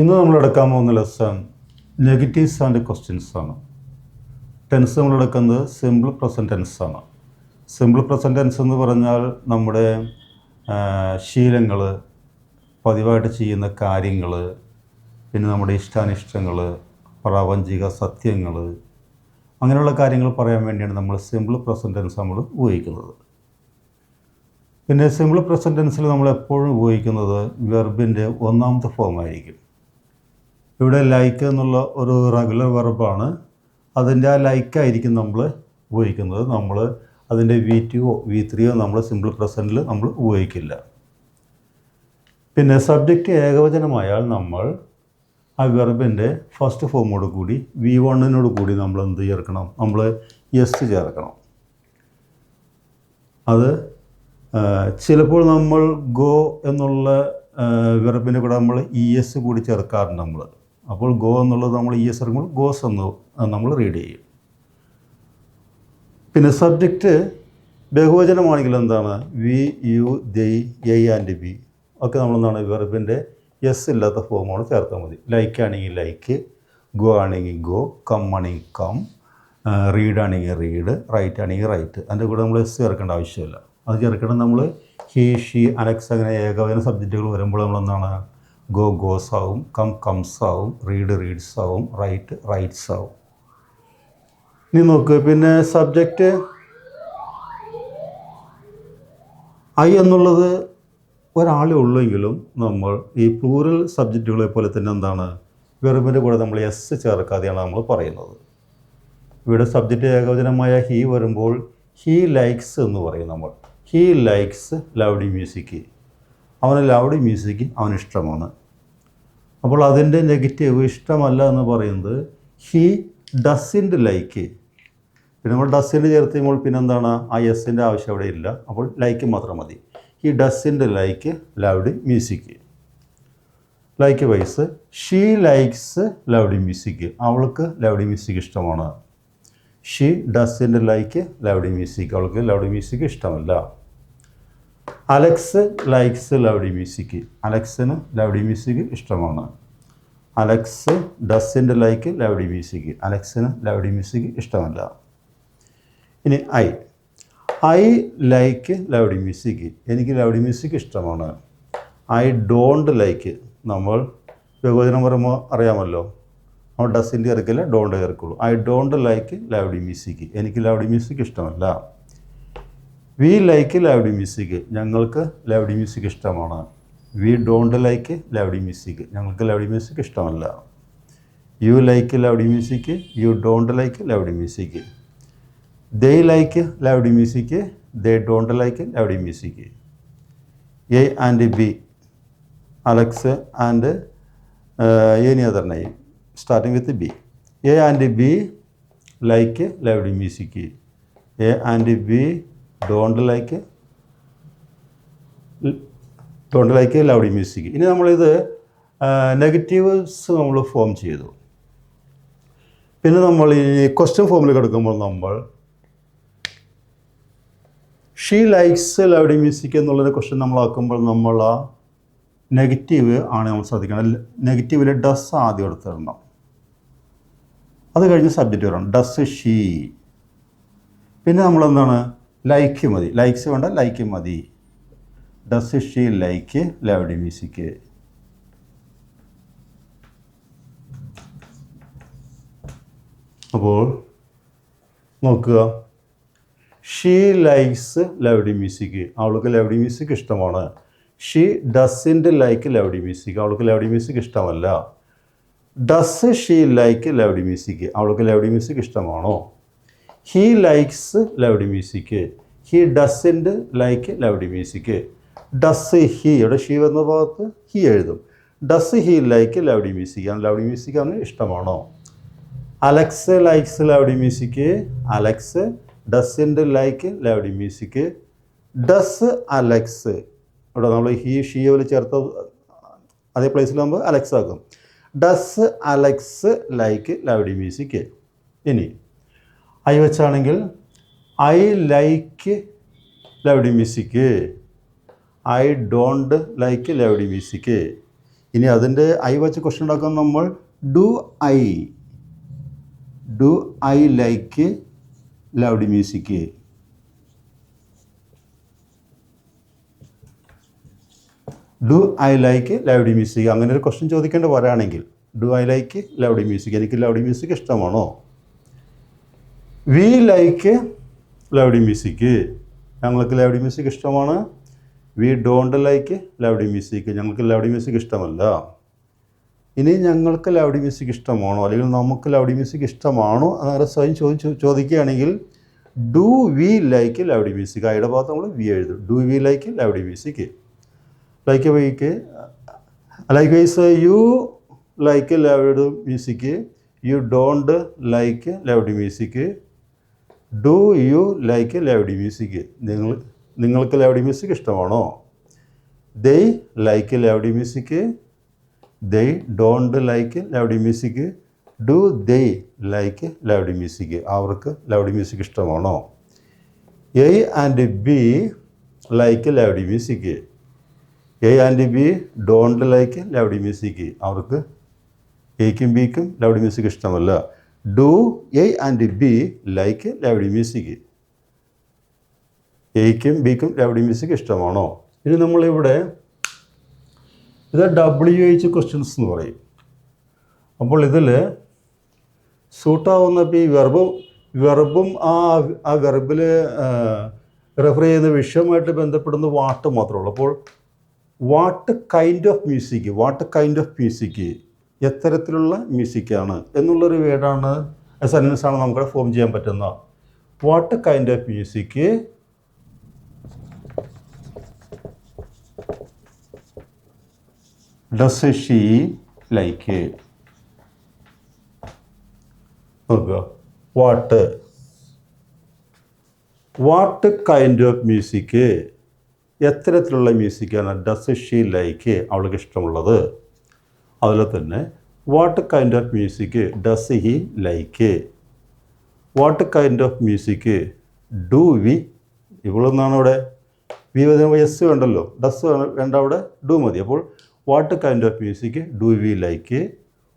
ഇന്ന് നമ്മൾ എടുക്കാൻ പോകുന്ന ലെസൺ നെഗറ്റീവ്സ് ആൻഡ് ക്വസ്റ്റ്യൻസ് ആണ്. ടെൻസ് നമ്മൾ എടുക്കുന്നത് സിമ്പിൾ പ്രസന്റ് ടെൻസ് ആണ്. സിമ്പിൾ പ്രസന്റ് ടെൻസ് എന്ന് പറഞ്ഞാൽ നമ്മുടെ ശീലങ്ങൾ പതിവായിട്ട് ചെയ്യുന്ന കാര്യങ്ങൾ പിന്നെ നമ്മുടെ ഇഷ്ടാനിഷ്ടങ്ങൾ പ്രാപഞ്ചിക സത്യങ്ങൾ അങ്ങനെയുള്ള കാര്യങ്ങൾ പറയാൻ വേണ്ടിയാണ് നമ്മൾ സിമ്പിൾ പ്രസന്റ് ടെൻസ് നമ്മൾ ഉപയോഗിക്കുന്നത്. പിന്നെ സിമ്പിൾ പ്രസന്റ് ടെൻസിൽ നമ്മൾ എപ്പോഴും ഉപയോഗിക്കുന്നത് വെർബിന്റെ ഒന്നാമത്തെ ഫോം ആയിരിക്കും. ഇവിടെ ലൈക്ക് എന്നുള്ള ഒരു റെഗുലർ വെർബാണ് അതിന്റെ ആ ലൈക്കായിരിക്കും നമ്മൾ ഉപയോഗിക്കുന്നത്. നമ്മൾ അതിന്റെ വി ടുവോ വി ത്രീയോ നമ്മൾ സിമ്പിൾ പ്രസന്റിൽ നമ്മൾ ഉപയോഗിക്കില്ല. പിന്നെ സബ്ജക്റ്റ് ഏകവചനമായാൽ നമ്മൾ ആ വെർബിന്റെ ഫസ്റ്റ് ഫോമോട് കൂടി വി വണ്ണിനോട് കൂടി നമ്മൾ എന്ത് ചേർക്കണം? നമ്മൾ എസ് ചേർക്കണം. അത് ചിലപ്പോൾ നമ്മൾ ഗോ എന്നുള്ള വെറബിന്റെ കൂടെ നമ്മൾ ഇ എസ് കൂടി ചേർക്കാറുണ്ട് നമ്മൾ. അപ്പോൾ ഗോ എന്നുള്ളത് നമ്മൾ ഇ എസ് ഗോസ് എന്ന് നമ്മൾ റീഡ് ചെയ്യും. പിന്നെ സബ്ജക്റ്റ് ബഹുവചനമാണെങ്കിൽ എന്താണ്? We you they A and B ഒക്കെ നമ്മളെന്താണ് വെർബിന്റെ എസ് ഇല്ലാത്ത ഫോമുകൾ ചേർത്താൽ മതി. ലൈക്ക് ആണെങ്കിൽ ലൈക്ക് ഗോ ആണെങ്കിൽ ഗോ കം ആണെങ്കിൽ കം റീഡ് ആണെങ്കിൽ റീഡ് റൈറ്റ് ആണെങ്കിൽ റൈറ്റ് അതിന്റെ കൂടെ നമ്മൾ എസ് ചേർക്കേണ്ട ആവശ്യമില്ല. അത് ചേർക്കണം നമ്മൾ ഹി ഷി അനക്സ് അങ്ങനെ ഏകവചന സബ്ജക്റ്റുകൾ വരുമ്പോൾ നമ്മൾ എന്താണ്? ഗോ ഗോസ് ആവും കം കംസ് ആവും റീഡ് റീഡ്സ് ആവും റൈറ്റ് റൈറ്റ്സ് ആവും ഇനി നോക്ക് പിന്നെ സബ്ജക്റ്റ് ഐ എന്നുള്ളത് ഒരാളെ ഉള്ളെങ്കിലും നമ്മൾ ഈ പ്ലൂറൽ സബ്ജക്റ്റുകളെ പോലെ തന്നെ എന്താണ് വെറുപ്പിന്റെ കൂടെ നമ്മൾ എസ് ചേർക്കാതെയാണ് നമ്മൾ പറയുന്നത്. ഇവിടെ സബ്ജക്റ്റ് ഏകവചനമായ ഹീ വരുമ്പോൾ ഹീ ലൈക്സ് എന്ന് പറയും നമ്മൾ. ഹീ ലൈക്സ് ലൗഡി മ്യൂസിക് അവന് ലൗഡ് മ്യൂസിക് അവന് ഇഷ്ടമാണ്. അപ്പോൾ അതിന്റെ നെഗറ്റീവ് ഇഷ്ടമല്ല എന്ന് പറയുന്നത് ഹീ ഡസിന്റ് ലൈക്ക് പിന്നെ നമ്മൾ ഡസിന്റെ ചേർത്ത് കഴിയുമ്പോൾ പിന്നെ എന്താണ് ആ എസിന്റെ ആവശ്യം അവിടെ ഇല്ല. അപ്പോൾ ലൈക്ക് മാത്രം മതി. ഈ doesn't like loud music likewise she likes loud music അവൾക്ക് ലൗഡ് മ്യൂസിക് ഇഷ്ടമാണ്. She doesn't like loud music അവൾക്ക് ലൗഡ് മ്യൂസിക് ഇഷ്ടമല്ല. Alex likes loud music. അലക്സിന് loud music ഇഷ്ടമാണ്. Alex doesn't like loud music. അലക്സിന് loud music ഇഷ്ടമല്ല. ഇനി I. I like loud music. എനിക്ക് loud music ഇഷ്ടമാണ്. I don't like. നമ്മൾ ബഹുവചനം പറയുമ്പോൾ അറിയാമല്ലോ. നമ്മൾ ഡസിന്റെ ചേർക്കില്ല don't ചേർക്കുള്ളൂ I don't like loud music. എനിക്ക് ലൗഡി മ്യൂസിക് ഇഷ്ടമല്ല. We like loud music. ഞങ്ങൾക്ക് ലൗഡ് മ്യൂസിക് ഇഷ്ടമാണ്. We don't like loud music. ഞങ്ങൾക്ക് ലൗഡ് മ്യൂസിക് ഇഷ്ടമല്ല. You like loud music you don't like loud music. They like loud music they don't like loud music. A and B Alex and any other name. Starting with B. A and B like loud music. A and B don't like don't like loud music ഇനി നമ്മളിത് negatives നമ്മൾ form ചെയ്തു. പിന്നെ നമ്മൾ ഈ question ഫോമിൽ കിടക്കുമ്പോൾ നമ്മൾ ഷീ ലൈക്സ് ലൗഡി മ്യൂസിക് എന്നുള്ളൊരു ക്വസ്റ്റ്യൻ നമ്മളാക്കുമ്പോൾ നമ്മൾ ആ നെഗറ്റീവ് ആണ് നമ്മൾ ശ്രദ്ധിക്കണം നെഗറ്റീവിൽ ഡസ് ആദ്യം എടുത്തിടണം. അത് കഴിഞ്ഞ് സബ്ജക്റ്റ് വരണം. ഡസ് ഷീ പിന്നെ നമ്മളെന്താണ്? ലൈക്ക് മതി. ലൈക്സ് വേണ്ട ലൈക്ക് മതി. Does she like loud music അപ്പോൾ നോക്കുക. ഷീ ലൈക്സ് ലവഡി മ്യൂസിക് അവൾക്ക് ലവഡി മ്യൂസിക് ഇഷ്ടമാണ്. She doesn't like loud music അവൾക്ക് ലവഡി മ്യൂസിക് ഇഷ്ടമല്ല. Does she like loud music അവൾക്ക് ലവഡി മ്യൂസിക് ഇഷ്ടമാണോ? He likes loud music he doesn't like loud music does he ഇവിടെ she എന്ന ഭാഗത്ത്? He എഴുതും. Does he like loud music ആണ് loud music ആണ് ഇഷ്ടമാണോ? Alex likes loud music Alex doesn't like loud music does Alex ഇവിടെ നമ്മൾ he പോലെ ചേർത്ത് അതേ പ്ലേസിലാകുമ്പോൾ അലക്സ് ആക്കും. Does Alex like loud music ഇനി I വെച്ചാണെങ്കിൽ I like loud music. I don't like loud music. ഇനി അതിന്റെ ഐ വെച്ച് ക്വസ്റ്റ്യൻ ഉണ്ടാക്കുന്ന നമ്മൾ do I do I like loud music. Do I like loud music. അങ്ങനെ ഒരു ക്വസ്റ്റ്യൻ ചോദിക്കേണ്ടി വരാണെങ്കിൽ do I like loud music എനിക്ക് ലൗഡ് മ്യൂസിക് ഇഷ്ടമാണോ? We like loud music. ഞങ്ങൾക്ക് ലൗഡി മ്യൂസിക് ഇഷ്ടമാണ്. We don't like loud music. ഞങ്ങൾക്ക് loud music ഇഷ്ടമല്ല. ഇനി ഞങ്ങൾക്ക് ലൗഡി മ്യൂസിക് ഇഷ്ടമാണോ? അല്ലെങ്കിൽ നമുക്ക് ലൗഡി മ്യൂസിക് ഇഷ്ടമാണോ? അങ്ങനെ സ്വയം ചോദിച്ചു ചോദിക്കുകയാണെങ്കിൽ do we like loudly music. ആയുടെ ഭാഗത്ത് നമ്മൾ വി എഴുതും. Do we like loudly music. Likewise likewise you like loud music. You don't like loud music. Do you like loud music? നിങ്ങൾ നിങ്ങൾക്ക് ലൗഡ് മ്യൂസിക് ഇഷ്ടമാണോ? They like loud music. They don't like loud music. Do they like loud music. അവർക്ക് loud music ഇഷ്ടമാണോ? A and B like loud music. A and B don't like loud music. അവർക്ക് എയ്ക്കും ബിക്കും loud music ഇഷ്ടമല്ല. Do A and B like loud music. എയ്ക്കും ബിക്കും loud music ഇഷ്ടമാണോ? ഇനി നമ്മളിവിടെ ഇത് ഡബ്ല്യു എച്ച് ക്വസ്റ്റ്യൻസ് എന്ന് പറയും. അപ്പോൾ ഇതിൽ സൂട്ടാവുന്ന ഇപ്പോൾ ഈ വെർബും വെർബും ആ ആ വെർബിൽ റെഫർ ചെയ്യുന്ന വിഷയമായിട്ട് ബന്ധപ്പെടുന്ന വാട്ട് മാത്രമേ അപ്പോൾ what kind of music what kind of music എത്തരത്തിലുള്ള മ്യൂസിക്കാണ്. എന്നുള്ളൊരു വേർഡാണ് സെന്റൻസാണ് നമുക്ക് ഫോം ചെയ്യാൻ പറ്റുന്ന what kind of music does she like what what kind of music എത്തരത്തിലുള്ള മ്യൂസിക്കാണ് ഡസ് ഷീ ലൈക്ക് അവൾക്ക് ഇഷ്ടമുള്ളത് അതുപോലെ തന്നെ what kind of music does he like what kind of music do we ഇവളൊന്നാണ് അവിടെ വി എസ് വേണ്ടല്ലോ. ഡസ് വേണ്ട അവിടെ. ഡു മതി. അപ്പോൾ what kind of music do we like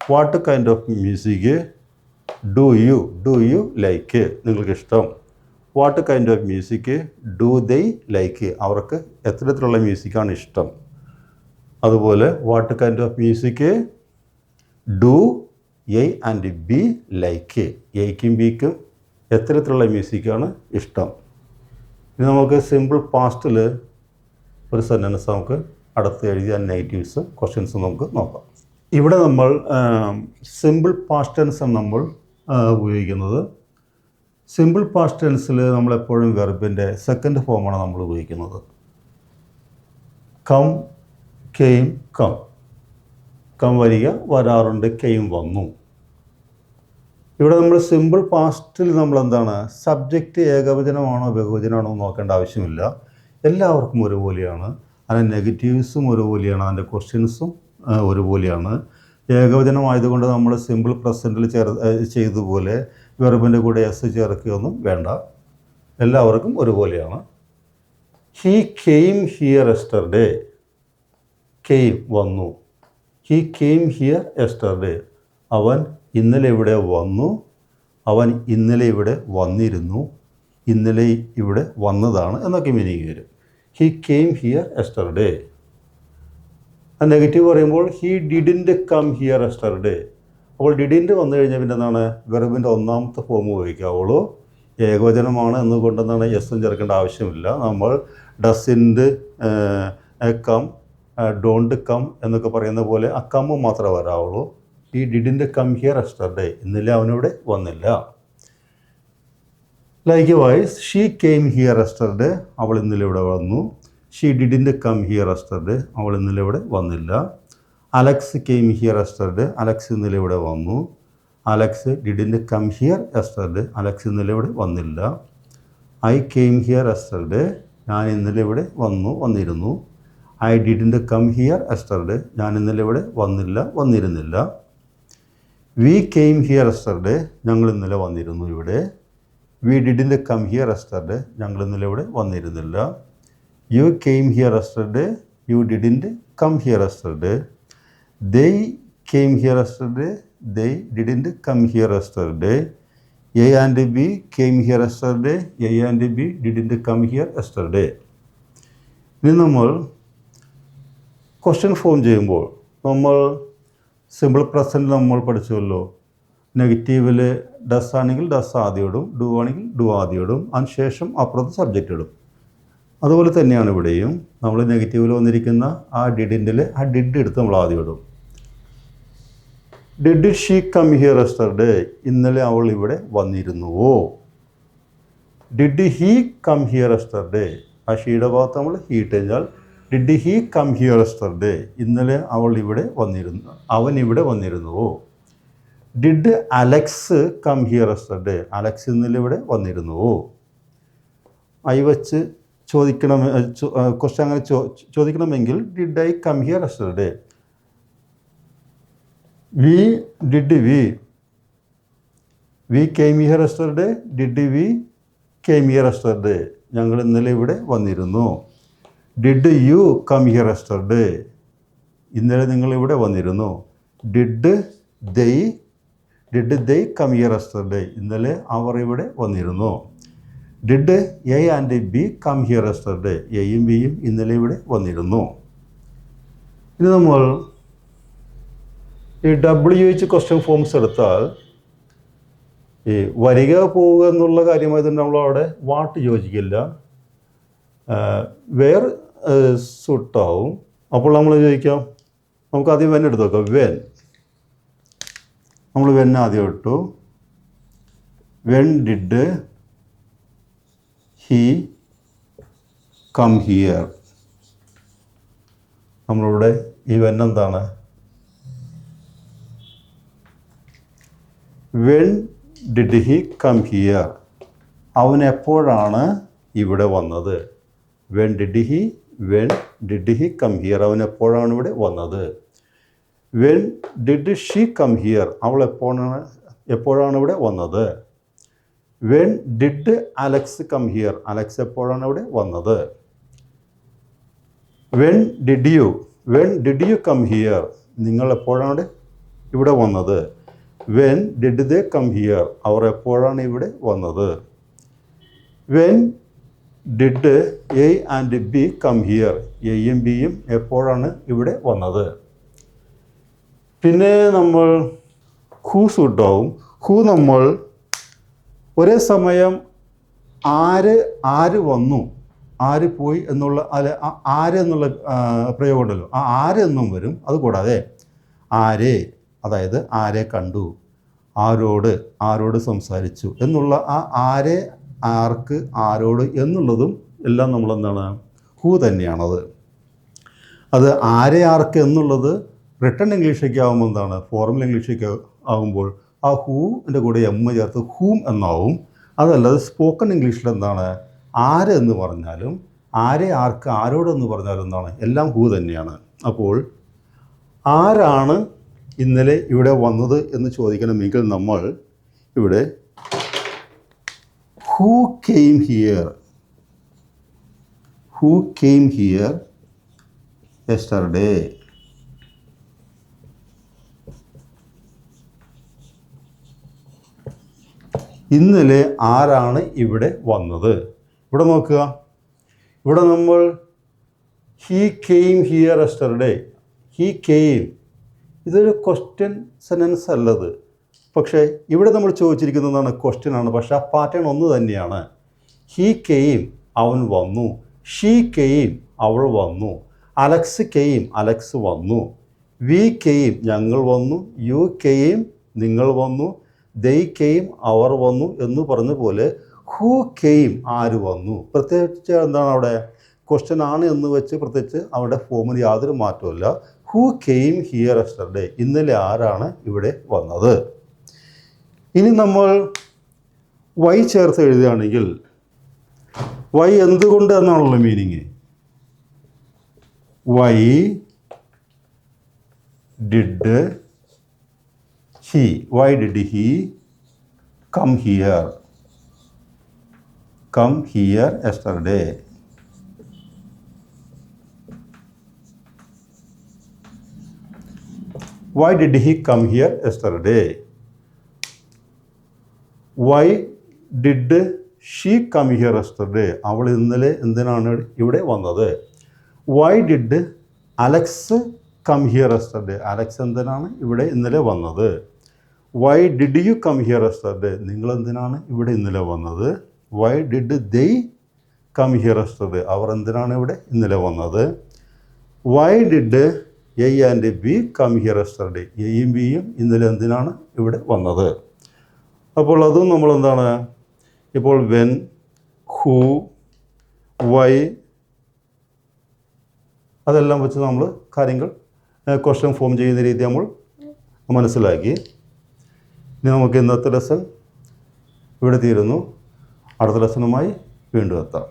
what kind of music do you do you like നിങ്ങൾക്ക് ഇഷ്ടം what kind of music do they like അവർക്ക് എത്തരത്തിലുള്ള മ്യൂസിക്കാണ് ഇഷ്ടം. അതുപോലെ what kind of music do A and B like എയ്ക്കും ബിക്കും എത്തരത്തിലുള്ള മ്യൂസിക്കാണ് ഇഷ്ടം? ഇനി നമുക്ക് സിമ്പിൾ പാസ്റ്റിൽ ഒരു സെന്റൻസ് നമുക്ക് അടുത്ത് എഴുതിയ നെഗറ്റീവ്സ് ക്വസ്റ്റ്യൻസ് നമുക്ക് നോക്കാം. ഇവിടെ നമ്മൾ സിമ്പിൾ പാസ്റ്റ് ടെൻസ് നമ്മൾ ഉപയോഗിക്കുന്നത്. സിമ്പിൾ പാസ്റ്റ് ടെൻസിൽ നമ്മളെപ്പോഴും വെർബിന്റെ സെക്കൻഡ് ഫോമാണ് നമ്മൾ ഉപയോഗിക്കുന്നത്. Come came come. കം വരിക വരാറുണ്ട് കെയും വന്നു. ഇവിടെ നമ്മൾ സിമ്പിൾ പാസ്റ്റിൽ നമ്മൾ എന്താണ്? സബ്ജക്റ്റ് ഏകവചനമാണോ ബഹുവചനമാണോ നോക്കേണ്ട ആവശ്യമില്ല. എല്ലാവർക്കും ഒരുപോലെയാണ്. അതിന്റെ നെഗറ്റീവ്സും ഒരുപോലെയാണ്. അതിന്റെ ക്വസ്റ്റ്യൻസും ഒരുപോലെയാണ്. ഏകവചനമായതുകൊണ്ട് നമ്മൾ സിമ്പിൾ പ്രസന്റിൽ ചേർ ചെയ്തതുപോലെ വെറുബിന്റെ കൂടെ എസ് ചേർക്കുകയൊന്നും വേണ്ട. എല്ലാവർക്കും ഒരുപോലെയാണ്. He came here yesterday came വന്നു. ഹി കെയിം ഹിയർ എസ്റ്റർഡേ അവൻ ഇന്നലെ ഇവിടെ വന്നു. അവൻ ഇന്നലെ ഇവിടെ വന്നിരുന്നു. ഇന്നലെ ഇവിടെ വന്നതാണ് എന്നൊക്കെ മീനിങ് വരും. ഹി കെയിം ഹിയർ എസ്റ്റർഡേ ആ നെഗറ്റീവ് പറയുമ്പോൾ he didn't come here yesterday അപ്പോൾ ഡിഡിന്റ് വന്നു കഴിഞ്ഞാൽ പിന്നെ എന്താണ് വെറുബിന്റെ ഒന്നാമത്തെ ഫോം ഉപയോഗിക്കാവുള്ളൂ ഏകവചനമാണ് എന്നുകൊണ്ടെന്നാണ് എസ് ചേർക്കേണ്ട ആവശ്യമില്ല. നമ്മൾ ഡസിന്റ് കം ഡോണ്ട് കം എന്നൊക്കെ പറയുന്ന പോലെ ആ കമ്മ് മാത്രമേ വരാവുള്ളൂ. ഈ ഡിഡിന്റെ കം ഹിയർ എസ്റ്റർഡേ ഇന്നലെ അവനിവിടെ വന്നില്ല. Likewise she came here yesterday അവൾ ഇന്നലെ ഇവിടെ വന്നു. She didn't come here yesterday അവൾ ഇന്നലെ ഇവിടെ വന്നില്ല. Alex came here yesterday Alex ഇന്നലെ ഇവിടെ വന്നു. Alex didn't come here yesterday Alex ഇന്നലെ ഇവിടെ വന്നില്ല. ഐ കെയിം ഹിയർ എസ്റ്റർഡേ ഞാൻ ഇന്നലെ ഇവിടെ വന്നു വന്നിരുന്നു. I didn't come here yesterday ഞാൻ ഇന്നലെ ഇവിടെ വന്നില്ല വന്നിരുന്നില്ല. വി കെയിം ഹിയർ എസ്റ്റർഡേ ഞങ്ങൾ ഇന്നലെ വന്നിരുന്നു ഇവിടെ. We didn't come here yesterday ഞങ്ങൾ ഇന്നലെ ഇവിടെ വന്നിരുന്നില്ല. You came here yesterday you didn't come here yesterday they came here yesterday. They didn't come here yesterday. A and b came here yesterday. A and b didn't come here yesterday ഇനി നമ്മൾ question form ചെയ്യുമ്പോൾ നമ്മൾ simple present നമ്മൾ പഠിച്ചുവല്ലോ. നെഗറ്റീവിൽ does ആണെങ്കിൽ does ആദ്യം ഇടും do ആണെങ്കിൽ do ആദ്യം ഇടും അതിനുശേഷം അപ്പുറത്ത് സബ്ജക്റ്റ് ഇടും. അതുപോലെ തന്നെയാണ് ഇവിടെയും. നമ്മൾ നെഗറ്റീവിൽ വന്നിരിക്കുന്ന ആ ഡിഡിന്റെ ആ ഡിഡ് എടുത്ത് നമ്മൾ ആദ്യം ഇടും. Did she come here yesterday ഇന്നലെ അവൾ ഇവിടെ വന്നിരുന്നുവോ? Did he come here yesterday ആ ഷീയുടെ ഭാഗത്ത് നമ്മൾ ഹീ ഇട്ട് കഴിഞ്ഞാൽ did he come here yesterday ഇന്നലെ അവൾ ഇവിടെ വന്നിരുന്നു. അവൻ ഇവിടെ വന്നിരുന്നുവോ? Did Alex come here yesterday Alex ഇന്നലെ ഇവിടെ വന്നിരുന്നുവോ? ഐ വച്ച് ചോദിക്കണം ക്വസ്റ്റ്യൻ അങ്ങനെ ചോ ചോദിക്കണമെങ്കിൽ did I come here yesterday we did we we came here yesterday did we came here yesterday ഞങ്ങൾ ഇന്നലെ ഇവിടെ വന്നിരുന്നു. Did you come here yesterday ഇന്നലെ നിങ്ങൾ ഇവിടെ വന്നിരുന്നു. Did they did they come here yesterday ഇന്നലെ അവർ ഇവിടെ വന്നിരുന്നു. Did A and B come here yesterday എയും ബിയും ഇന്നലെ ഇവിടെ വന്നിരുന്നു. ഇനി നമ്മൾ ഈ ഡബ്ല്യു എച്ച് ക്വസ്റ്റ്യൻ ഫോംസ് എടുത്താൽ ഈ വരിക പോവുക എന്നുള്ള കാര്യമായതുകൊണ്ട് നമ്മൾ അവിടെ വാട്ട് യോജിക്കില്ല. വേറെ സൂട്ടാവും. അപ്പോൾ നമ്മൾ ചോദിക്കാം? നമുക്ക് ആദ്യം വെൻ എടുത്ത് നോക്കാം വെൻ. നമ്മൾ വെൻ ആദ്യം ഇട്ടു. When did he come here. നമ്മളിവിടെ ഈ വെൻ എന്താണ്? When did he come here. അവൻ എപ്പോഴാണ് ഇവിടെ വന്നത്? When did he when did he come here അവൻ എപ്പോഴാണ് ഇവിടെ വന്നത്? When did she come here അവൾ എപ്പോഴാണ് എപ്പോഴാണ് ഇവിടെ വന്നത്? When did Alex come here Alex എപ്പോഴാണ് ഇവിടെ വന്നത്? When did you when did you come here നിങ്ങൾ എപ്പോഴാണ് ഇവിടെ വന്നത്? When did they come here അവർ എപ്പോഴാണ് ഇവിടെ വന്നത്? When did A and B come here എയും ബിയും എപ്പോഴാണ് ഇവിടെ വന്നത്? പിന്നെ നമ്മൾ ഹൂ സൂട്ടാവും ഹൂ നമ്മൾ ഒരേ സമയം ആര് ആര് വന്നു? ആര് പോയി എന്നുള്ള അല്ല ആര് എന്നുള്ള പ്രയോഗം ഉണ്ടല്ലോ. ആ ആര് എന്നും വരും. അതുകൂടാതെ ആരെ അതായത് ആരെ കണ്ടു? ആരോട് ആരോട് സംസാരിച്ചു? എന്നുള്ള ആ ആരെ ആർക്ക് ആരോട് എന്നുള്ളതും എല്ലാം നമ്മൾ എന്താണ് ഹൂ തന്നെയാണത്. അത് ആരെ ആർക്ക് എന്നുള്ളത് റിട്ടൺ ഇംഗ്ലീഷൊക്കെ ആകുമ്പോൾ എന്താണ്? ഫോർമൽ ഇംഗ്ലീഷൊക്കെ ആകുമ്പോൾ ആ ഹൂവിന്റെ കൂടെ എം ചേർത്ത് ഹൂം എന്നാവും. അതല്ലാതെ സ്പോക്കൺ ഇംഗ്ലീഷിൽ എന്താണ്? ആര് എന്ന് പറഞ്ഞാലും ആരെ ആർക്ക് ആരോടെന്ന് പറഞ്ഞാലും എന്താണ്? എല്ലാം ഹൂ തന്നെയാണ്. അപ്പോൾ ആരാണ് ഇന്നലെ ഇവിടെ വന്നത് എന്ന് ചോദിക്കണമെങ്കിൽ നമ്മൾ ഇവിടെ who came here? Who came here yesterday? ഇന്നലെ ആരാണ് ഇവിടെ വന്നത്? ഇവിടെ നോക്കുക. ഇവിടെ നമ്മൾ he came here yesterday he came ഇതൊരു ക്വസ്റ്റ്യൻ സെന്റൻസ് അല്ലത്. പക്ഷേ ഇവിടെ നമ്മൾ ചോദിച്ചിരിക്കുന്നതാണ് ക്വസ്റ്റ്യൻ ആണ്. പക്ഷേ ആ പാറ്റേൺ ഒന്ന് തന്നെയാണ്. ഹീ കെയിം അവൻ വന്നു. ഷീ കെയിം അവൾ വന്നു. അലക്സ് കെയിം അലക്സ് വന്നു. വി കെയിം ഞങ്ങൾ വന്നു. യു കെയിം നിങ്ങൾ വന്നു. ദൈ കെയിം അവർ വന്നു എന്ന് പറഞ്ഞ പോലെ ഹൂ കെയിം ആര് വന്നു? പ്രത്യേകിച്ച് എന്താണ് അവിടെ? ക്വസ്റ്റ്യൻ ആണ് എന്ന് വെച്ച് പ്രത്യേകിച്ച് അവിടെ ഫോമിന് യാതൊരു മാറ്റമില്ല ഹൂ കെയിം ഹിയർ എസ്റ്റർഡേ ഇന്നലെ ആരാണ് ഇവിടെ വന്നത്? ഇനി നമ്മൾ വൈ ചേർത്ത് എഴുതുകയാണെങ്കിൽ വൈ എന്തുകൊണ്ട് എന്നാണല്ലോ meaning why did he why did he come here come here yesterday why did he come here yesterday why did she come here yesterday അവൾ ഇന്നലെ എന്തിനാണ് ഇവിടെ വന്നത്? Why did Alex come here yesterday Alex എന്തിനാണ് ഇവിടെ ഇന്നലെ വന്നത്? Why did you come here yesterday നിങ്ങൾ എന്തിനാണ് ഇവിടെ ഇന്നലെ വന്നത്? Why did they come here yesterday അവർ എന്തിനാണ് ഇവിടെ ഇന്നലെ വന്നത്? Why did A and B come here yesterday എയും ബിയും ഇന്നലെ എന്തിനാണ് ഇവിടെ വന്നത്? അപ്പോൾ അതും നമ്മൾ എന്താണ് ഇപ്പോൾ വെൻ ഹൂ വൈ അതെല്ലാം വെച്ച് നമ്മൾ കാര്യങ്ങൾ ക്വസ്റ്റ്യൻ ഫോം ചെയ്യുന്ന രീതി നമ്മൾ മനസ്സിലാക്കി. ഇനി നമുക്ക് ഇന്നത്തെ ലെസൺ ഇവിടെ തീരുന്നു. അടുത്ത ലെസണുമായി വീണ്ടും എത്താം.